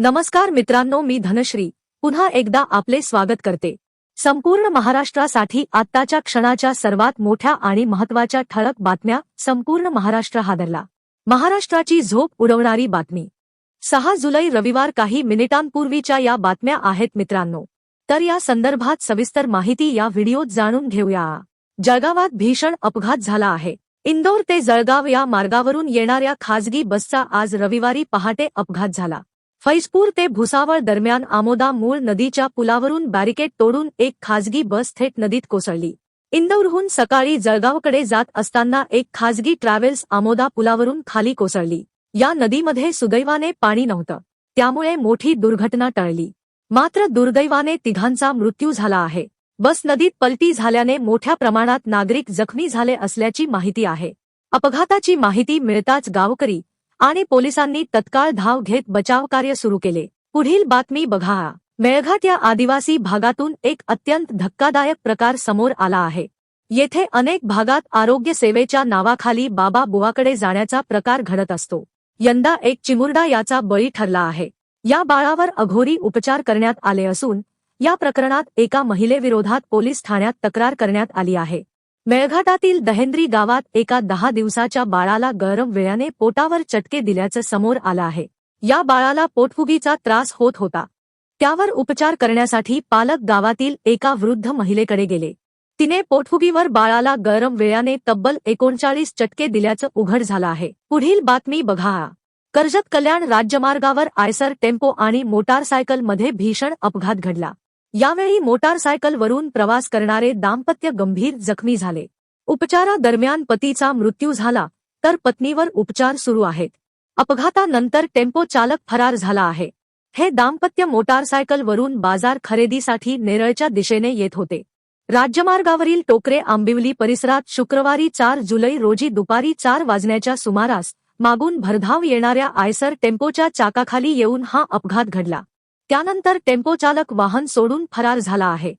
नमस्कार मित्रांनो मी धनश्री. पुन्हा एकदा आपले स्वागत करते. संपूर्ण महाराष्ट्रासाठी आत्ताच्या क्षणाच्या सर्वात मोठ्या आणि महत्त्वाच्या ठळक बातम्या संपूर्ण महाराष्ट्र हादरला. महाराष्ट्राची झोप उडवणारी बातमी. सहा जुलै रविवार काही मिनिटांपूर्वीच्या या बातम्या आहेत मित्रांनो. तर या संदर्भात सविस्तर माहिती या व्हिडिओत जाणून घेऊया. जळगावात भीषण अपघात झाला आहे. इंदौर ते जळगाव या मार्गावरून येणाऱ्या खाजगी बसचा आज रविवारी पहाटे अपघात झाला. फैजपूर ते भुसावळ दरम्यान आमोदा मूळ नदीच्या पुलावरून बॅरिकेड तोडून एक खाजगी बस थेट नदीत कोसळली. इंदौरहून सकाळी जळगावकडे जात असताना एक खाजगी ट्रॅव्हल्स आमोदा पुलावरून खाली कोसळली. या नदीमध्ये सुदैवाने पाणी नव्हतं. त्यामुळे मोठी दुर्घटना टळली. मात्र दुर्दैवाने तिघांचा मृत्यू झाला आहे. बस नदीत पलटी झाल्याने मोठ्या प्रमाणात नागरिक जखमी झाले असल्याची माहिती आहे. अपघाताची माहिती मिळताच गावकरी आणि पोलिसांनी तत्काळ धाव घेत बचावकार्य सुरू केले. पुढील बातमी बघा. मेळघाट या आदिवासी भागातून एक अत्यंत धक्कादायक प्रकार समोर आला आहे. येथे अनेक भागात आरोग्य सेवेच्या नावाखाली बाबा बुवाकडे जाण्याचा प्रकार घडत असतो. यंदा एक चिमुरडा याचा बळी ठरला आहे. या बाळावर अघोरी उपचार करण्यात आले असून या प्रकरणात एका महिलेविरोधात पोलीस ठाण्यात तक्रार करण्यात आली आहे. मेळघाटातील दहेंद्री गावात एका दहा दिवसाच्या बाळाला गरम वेळाने पोटावर चटके दिल्याचं समोर आलं आहे. या बाळाला पोटफुगीचा त्रास होत होता. त्यावर उपचार करण्यासाठी पालक गावातील एका वृद्ध महिलेकडे गेले. तिने पोटफुगीवर बाळाला गरम वेळाने तब्बल एकोणचाळीस चटके दिल्याचं उघड झालं आहे. पुढील बातमी बघा. कर्जत कल्याण राज्यमार्गावर आयसर टेम्पो आणि मोटारसायकलमध्ये भीषण अपघात घडला. यावेळी मोटारसायकलवरून प्रवास करणारे दाम्पत्य गंभीर जखमी झाले. उपचारादरम्यान पतीचा मृत्यू झाला तर पत्नीवर उपचार सुरू आहेत. अपघातानंतर टेम्पो चालक फरार झाला आहे. हे दाम्पत्य मोटारसायकलवरून बाजार खरेदीसाठी नेरळच्या दिशेने येत होते. राज्यमार्गावरील टोकरे आंबिवली परिसरात शुक्रवारी चार जुलै रोजी दुपारी चार वाजण्याच्या सुमारास मागून भरधाव येणाऱ्या आयसर टेम्पोच्या चाकाखाली येऊन हा अपघात घडला. त्यानंतर टेम्पो चालक वाहन सोडून फरार झाला आहे.